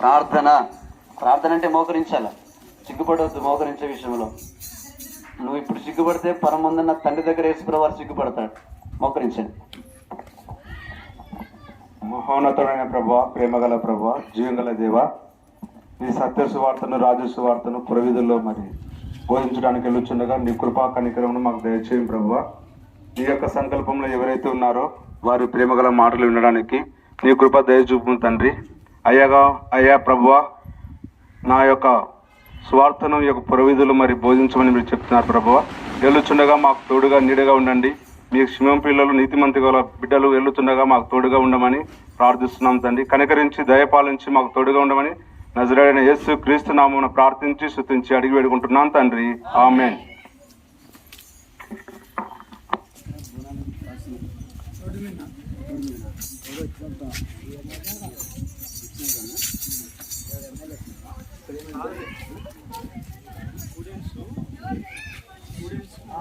ప్రార్థన. ప్రార్థన అంటే మోకరించాల. సిగ్గుపడవద్దు మోకరించే విషయంలో. నువ్వు ఇప్పుడు సిగ్గుపడితే పరమందున్న తండ్రి దగ్గర వేసుకున్న వారు సిగ్గుపడతాడు మోకరించండి. మహోన్నతుడైన ప్రభా ప్రేమగల ప్రభా జీవంగల దేవ ఈ సత్య సువార్తను రాజు సువార్తను పురవిధుల్లో మరి బోధించడానికి వెళ్ళొచ్చుండగా నీ కృపా కనికరమును మాకు దయచేయం ప్రభా. నీ యొక్క సంకల్పంలో ఎవరైతే ఉన్నారో వారి ప్రేమగల మాటలు వినడానికి నీ కృప దయచూపు తండ్రి. అయ్యాగా అయ్యా ప్రభువ నా యొక్క స్వార్థను యొక్క పురవిధులు మరి బోధించమని మీరు చెప్తున్నారు ప్రభువ. వెళ్ళుచుండగా మాకు తోడుగా నీడగా ఉండండి. మీ క్షేమం పిల్లలు నీతిమంతి గల బిడ్డలు వెళ్ళుతుండగా మాకు తోడుగా ఉండమని ప్రార్థిస్తున్నాం తండ్రి. కనికరించి దయపాలించి మాకు తోడుగా ఉండమని నజరైన యేసు క్రీస్తు నామమున ప్రార్థించి శుతించి అడిగి వేడుకుంటున్నాం తండ్రి. ఆమెన్. you.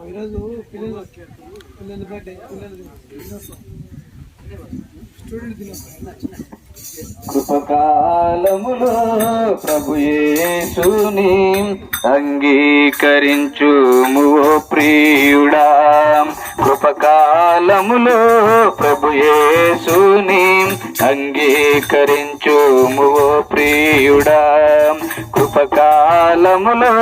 ఈరోజు పిల్లలు పిల్లలు బర్త్డే పిల్లలు స్టూడెంట్ దినోత్సవం కృపకాలములో ప్రభు యేసుని అంగీకరించుము ప్రియుడా. కృపకాలములో ప్రభుయేసుని అంగీకరించుము ఓ ప్రియుడా. కృపకాలములో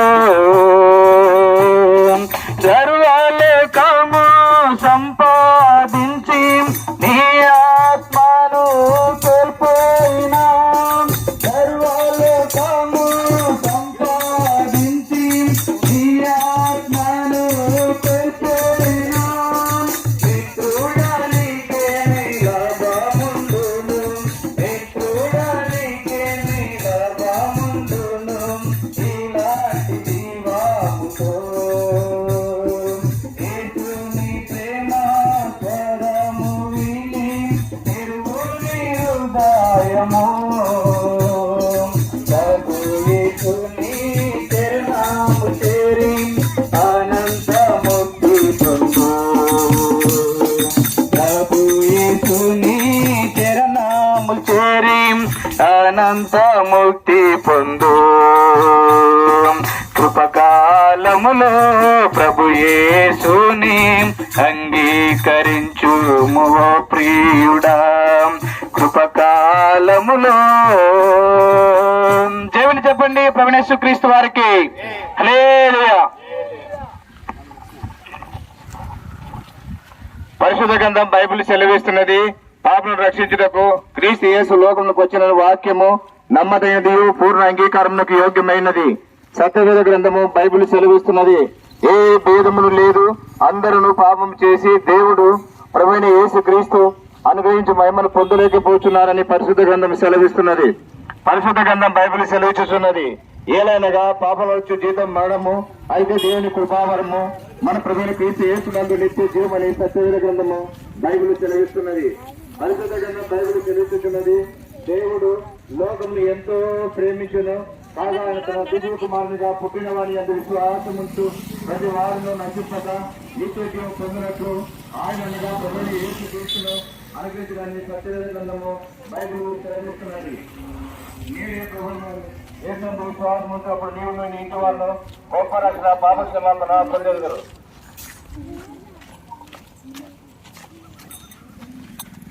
అనంత ముక్తి పొందు. కృపకాలములో ప్రభు యేసుని అంగీకరించు ప్రియుడా. కృపకాలములో దేవుని చెప్పండి ప్రవణేశ్వ క్రీస్తు వారికి. హల్లెలూయా. పరిశుద్ధ గ్రంథం బైబిల్ సెలవిస్తున్నది. పాపను రక్షించుటకు క్రీస్తు యేసు లోకంలోకి వచ్చిన వాక్యము నమ్మదైనది పూర్ణ అంగీకారమునకు యోగ్యమైనది. సత్యవేద గ్రంథము బైబిల్ సెలవిస్తున్నది. ఏ భేదమును లేదు అందరూ పాపం చేసి దేవుడు ప్రవీణ యేసు క్రీస్తు అనుగ్రహించి మహిమను పొందలేకపోతున్నారని పరిశుద్ధ గ్రంథం సెలవిస్తున్నది. పరిశుద్ధ గ్రంథం బైబిల్ సెలవిస్తున్నది. ఏలైనగా పాపల వచ్చి జీతం మరణము అయితే దేవుని కృపావరము మన ప్రభుని క్రీస్తు యేసునందు నిత్య జీవమని సత్యవేద గ్రంథము బైబిల్ సెలవిస్తున్నది. అరికదగన్న గ్రంథం బైబిల్ సెలవిస్తున్నది దేవుడు లోకంని ఎంతో ప్రేమించును. కాగా ఆయన తన దిగువ కుమారునిగా పుట్టిన వారి అందు విశ్వాసముంటూ ప్రతి వారిలో నశింపక నిత్య పొందినట్లు ఆయనగా ప్రభుని ఏసు క్రీస్తును అనుగ్రహించడానికి సత్యవేద గ్రంథము బైబిల్ సెలవిస్తున్నది నీవే ప్రభువును విశ్వాసం విశ్వాసముంటూ అప్పుడు నీవు నీ ఇంటి వాళ్ళు గొప్ప రక్షణ పాప పొందగలరు.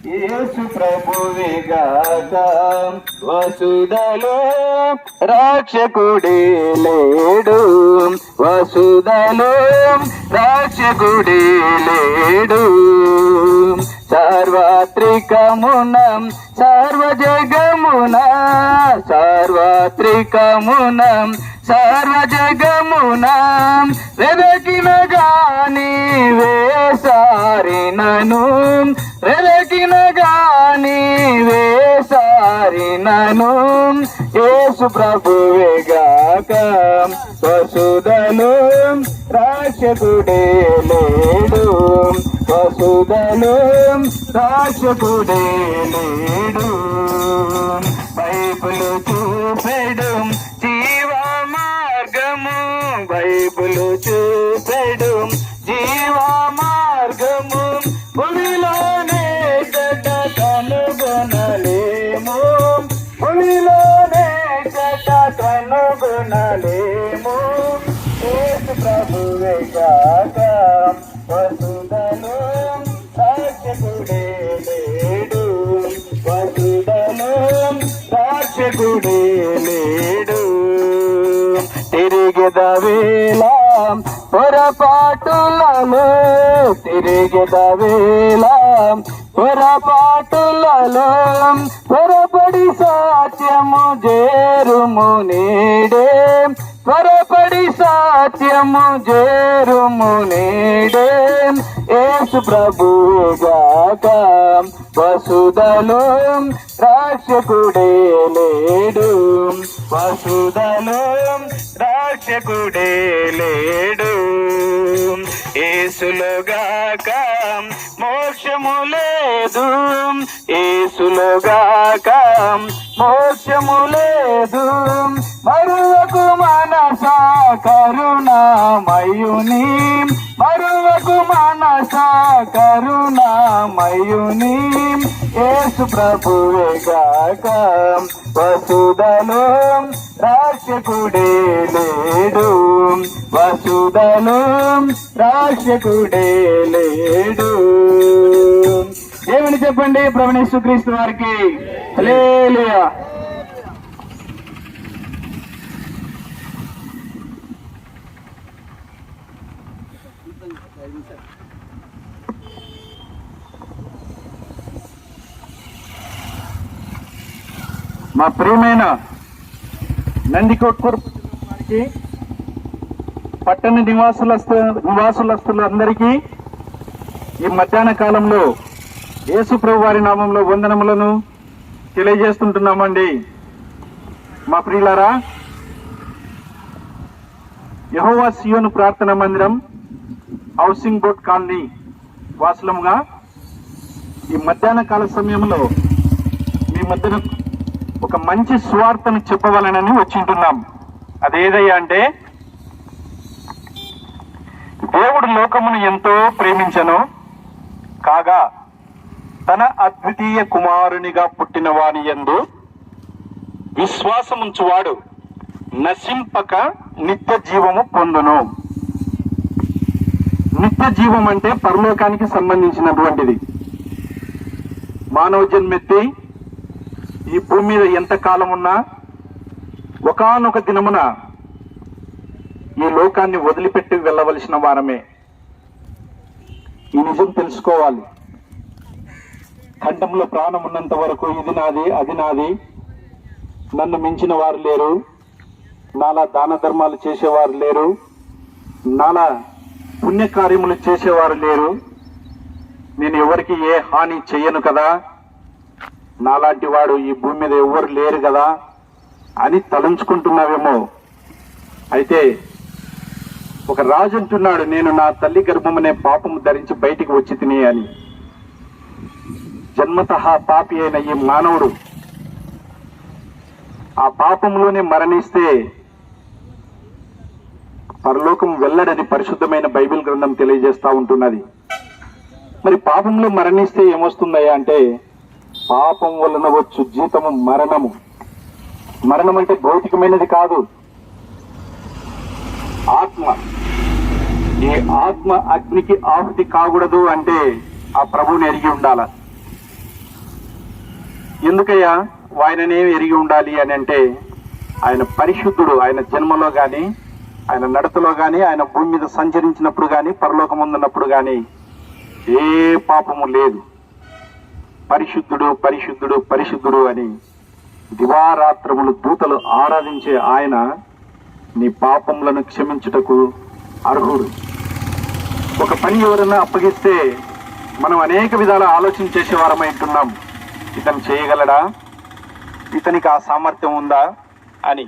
యేసు ప్రభువే ప్రభువిగాక వసుదలో రాక్షకుడే లేడు. వసుదలో రాక్షకుడే లేడు. సార్వత్రికమున సర్వజగమున సార్వత్రికమున సర్వజగమున వెదకిన గాని వేసారినను వెదకిన గాని వేసారినను యేసు ప్రభువేగాక వసుదను రాక్షకుడే లేడు. వసుదను రాక్షకుడే లేడు. బైబిల్ చూపెడు. బైబిల్ చూపెడు జీవ మార్గము భూమిలోనే గడ్డ కనుగొనలేము. భూమిలోనే చెడ్డ కనుగొనలేము. ప్రభువే కాక వసుదను సాక్షకుడే లేడు. వసుదను సాక్షకుడే లేడు. పొరపాటులలో తిరిగెదవేళ పొరపాటులలో పొరపడి సాధ్యము చేరుము నేడే సత్యము చేరుము నేడే యేసు ప్రభుగాక వసుదలో రాక్షకుడే లేడు. వసుదలో రాక్షకుడే లేడు. ఏసులుగాక మోక్షము లేదు. ఏసులుగాక మోక్షము లేదు. కరుణామయుని మరువకు మనస కరుణామయుని. యేసు ప్రభువే గాక వసుదలో రాక్షకుడే లేడు. వసుదలో రాక్షకుడే లేడు. ఏమని చెప్పండి ప్రభుణేశ్వ క్రీస్తు వారికి? లేలియా మా ప్రియమైన నందికొట్కూరు వారికి పట్టణ నివాసులస్తు నివాసులస్తులందరికీ ఈ మధ్యాహ్న కాలంలో యేసుప్రభు వారి నామంలో వందనములను తెలియజేస్తుంటున్నామండి. మా ప్రియులారా యహోవా సియోను ప్రార్థన మందిరం హౌసింగ్ బోర్డ్ కాలనీ వాసులముగా ఈ మధ్యాహ్న కాల సమయంలో మీ మధ్యన ఒక మంచి స్వార్థను చెప్పవలనని వచ్చింటున్నాం. అదేదయ్యా అంటే దేవుడు లోకమును ఎంతో ప్రేమించను కాగా తన అద్వితీయ కుమారునిగా పుట్టిన వాని యందు విశ్వాసముంచువాడు నశింపక నిత్య జీవము పొందును. నిత్య జీవం అంటే పరలోకానికి సంబంధించినటువంటిది. మానవ జన్మెత్తి ఈ భూమి మీద ఎంత కాలం ఉన్నా ఒకానొక దినమున ఈ లోకాన్ని వదిలిపెట్టి వెళ్ళవలసిన వారమే. ఈ నిజం తెలుసుకోవాలి. కంఠంలో ప్రాణం ఉన్నంత వరకు ఇది నాది అది నాది. నన్ను మించిన వారు లేరు. నాలా దాన ధర్మాలు చేసేవారు లేరు. నాలా పుణ్యకార్యములు చేసేవారు లేరు. నేను ఎవరికి ఏ హాని చెయ్యను కదా? నాలాంటి వాడు ఈ భూమి మీద ఎవ్వరు లేరు కదా అని తలంచుకుంటున్నావేమో. అయితే ఒక రాజు అంటున్నాడు నేను నా తల్లి గర్భమనే పాపము ధరించి బయటికి వచ్చి తినే అని. జన్మత పాపి అయిన ఈ మానవుడు ఆ పాపంలోనే మరణిస్తే పరలోకం వెళ్ళడని పరిశుద్ధమైన బైబిల్ గ్రంథం తెలియజేస్తా ఉంటున్నది. మరి పాపంలో మరణిస్తే ఏమొస్తుందయ్యా అంటే పాపం వలన వచ్చు జీతము మరణము. మరణం అంటే భౌతికమైనది కాదు. ఆత్మ. ఈ ఆత్మ అగ్నికి ఆహుతి కాకూడదు అంటే ఆ ప్రభువుని ఎరిగి ఉండాల. ఎందుకయ్యా? ఆయననే ఎరిగి ఉండాలి అని అంటే ఆయన పరిశుద్ధుడు ఆయన జన్మలో కానీ ఆయన నడతలో కానీ ఆయన భూమి మీద సంచరించినప్పుడు కానీ పరలోకం ఉన్నప్పుడు కానీ ఏ పాపము లేదు. పరిశుద్ధుడు పరిశుద్ధుడు పరిశుద్ధుడు అని దివారాత్రములు దూతలు ఆరాధించే ఆయన నీ పాపములను క్షమించుటకు అర్హుడు. ఒక పని ఎవరైనా అప్పగిస్తే మనం అనేక విధాల ఆలోచన చేసేవారమై ఉంటున్నాం ఇతను చేయగలడా? ఇతనికి ఆ సామర్థ్యం ఉందా? అని.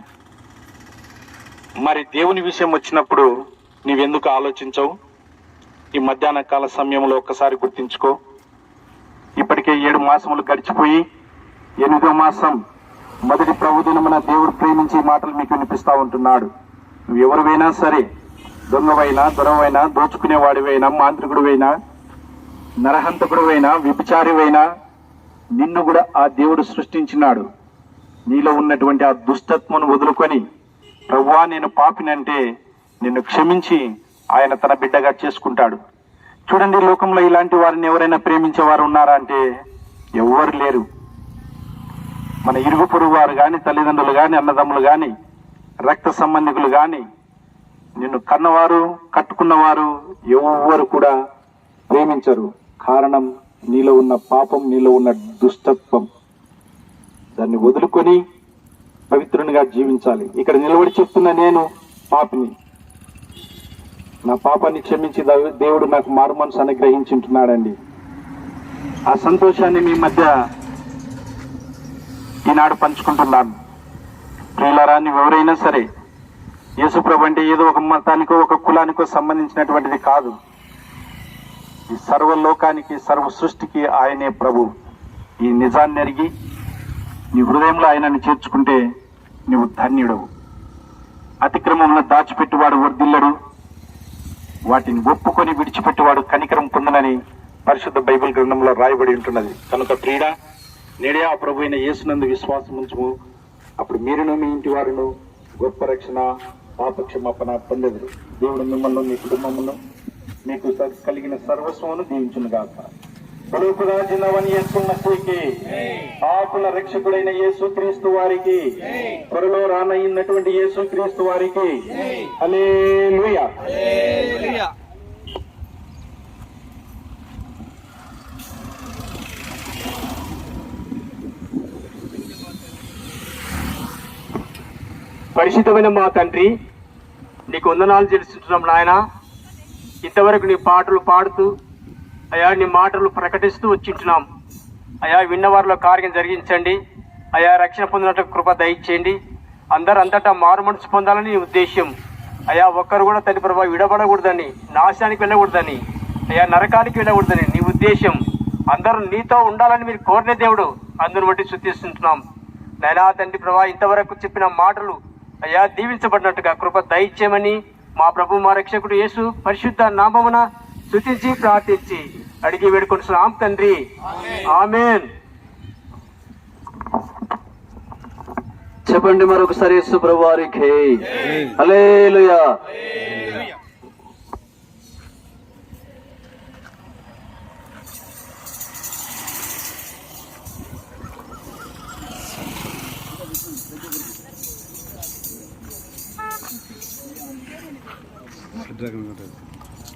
మరి దేవుని విషయం వచ్చినప్పుడు నీవెందుకు ఆలోచించవు? ఈ మధ్యాహ్న కాల సమయంలో ఒక్కసారి గుర్తించుకో. ఇప్పటికే ఏడు మాసములు గడిచిపోయి ఎనిమిదో మాసం మొదటి ప్రభుదినమున దేవుడు ప్రేమించి మాటలు మీకు వినిపిస్తూ ఉంటున్నాడు. నువ్వు ఎవరివైనా సరే దొంగవైనా దొరవైనా దోచుకునేవాడివైనా మాంత్రికుడివైనా నరహంతకుడివైనా విభిచారివైనా నిన్ను కూడా ఆ దేవుడు సృష్టించినాడు. నీలో ఉన్నటువంటి ఆ దుష్టత్వను వదులుకొని ప్రభువా నేను పాపినంటే నిన్ను క్షమించి ఆయన తన బిడ్డగా చేసుకుంటాడు. చూడండి లోకంలో ఇలాంటి వారిని ఎవరైనా ప్రేమించే వారు ఉన్నారా అంటే ఎవ్వరు లేరు. మన ఇరుగు పొరుగు వారు కానీ తల్లిదండ్రులు కానీ అన్నదమ్ములు కానీ రక్త సంబంధికులు కానీ నిన్ను కన్నవారు కట్టుకున్నవారు ఎవ్వరు కూడా ప్రేమించరు. కారణం నీలో ఉన్న పాపం నీలో ఉన్న దుష్టత్వం. దాన్ని వదులుకొని పవిత్రునిగా జీవించాలి. ఇక్కడ నిలబడి చెప్తున్న నేను పాపిని. నా పాపాన్ని క్షమించి దేవుడు నాకు మారు మనసు అనుగ్రహించుంటున్నాడండి. ఆ సంతోషాన్ని మీ మధ్య ఈనాడు పంచుకుంటున్నాను. ప్రియులారా ఎవరైనా సరే యేసుప్రభు అంటే ఏదో ఒక మతానికో ఒక కులానికో సంబంధించినటువంటిది కాదు. ఈ సర్వలోకానికి సర్వ సృష్టికి ఆయనే ప్రభు. ఈ నిజాన్ని ఎరిగి నీ హృదయంలో ఆయనను చేర్చుకుంటే నువ్వు ధన్యుడవు. అతిక్రమంలో దాచిపెట్టువాడు వర్దిల్లడు వాటిని ఒప్పుకొని విడిచిపెట్టేవాడు కనికరం పొందనని పరిశుద్ధ బైబిల్ గ్రంథంలో రాయబడి ఉంటున్నది. కనుక ప్రియుడ నేడే ఆ ప్రభు అయిన యేసునందు విశ్వాసం ఉంచుము. అప్పుడు మీరును మీ ఇంటి వారును గొప్ప రక్షణ పాపక్షమాపణ పొందెదరు. దేవుడు మిమ్మల్ని మీ కుటుంబమును మీకు స- కలిగిన సర్వస్వమును దీవించును గాక పొడుపురాజినవని యేసుమసీకి ఆకుల రక్షకుడైన యేసు క్రీస్తు వారికి త్వరలో రానయ్యున్నటువంటి యేసు క్రీస్తు వారికి పరిశుద్ధమైన మా తండ్రి నీకు వందనాలు తెలుస్తున్నాం నాయన. ఇంతవరకు నీ పాటలు పాడుతూ అయా నీ మాటలు ప్రకటిస్తూ వచ్చింటున్నాం. అయా విన్నవారిలో కార్యం జరిగించండి. అయా రక్షణ పొందినట్టు కృప దయచేయండి. అందరూ అంతటా మారు మనసు పొందాలని నీ ఉద్దేశం అయా ఒక్కరు కూడా తల్లి ప్రభావ విడబడకూడదని నాశనానికి వెళ్ళకూడదని అయా నరకానికి వెళ్ళకూడదని నీ ఉద్దేశం అందరూ నీతో ఉండాలని మీరు కోరిన దేవుడు అందరిని బట్టి శుద్ధిస్తుంటున్నాం నైనా తండ్రి ప్రభా ఇంతవరకు చెప్పిన మాటలు అయ్యా దీవించబడినట్టుగా కృప దయచేయమని మా ప్రభు మా రక్షకుడు యేసు పరిశుద్ధ నామమున శుతించి ప్రార్థించి అడిగి వేడుకొనిస్తున్నాం తండ్రి. ఆమెన్. చెప్పండి మరొకసారి యేసు ప్రభు వారికి హల్లెలూయా.